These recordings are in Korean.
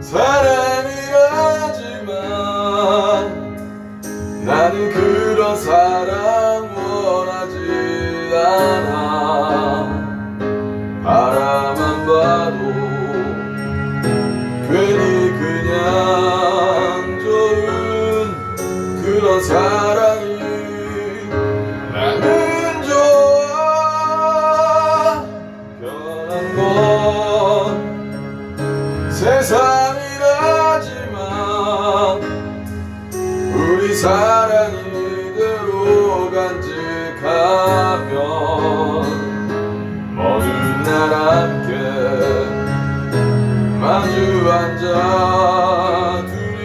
사랑이라지만 나는 그런 사랑 원하지 않아. 바라만 봐도 괜히 그냥 좋은 그런 사랑이 나는 좋아. 변한 사랑이 그대로 간직하면 모든 날 함께 마주 앉아 둘이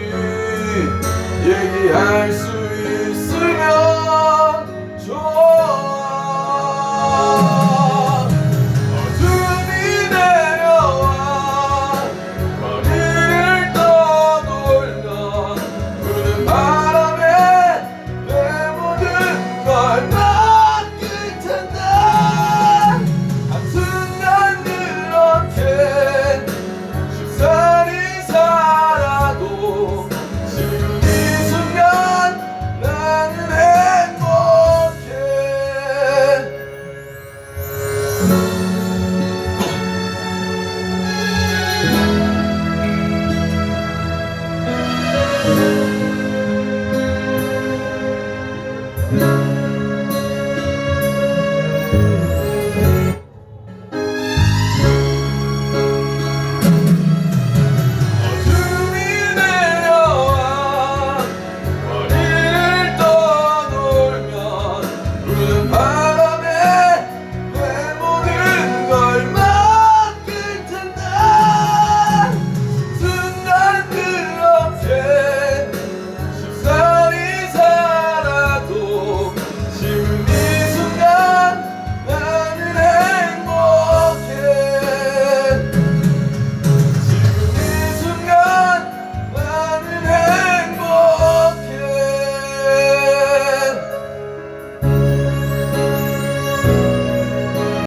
얘기할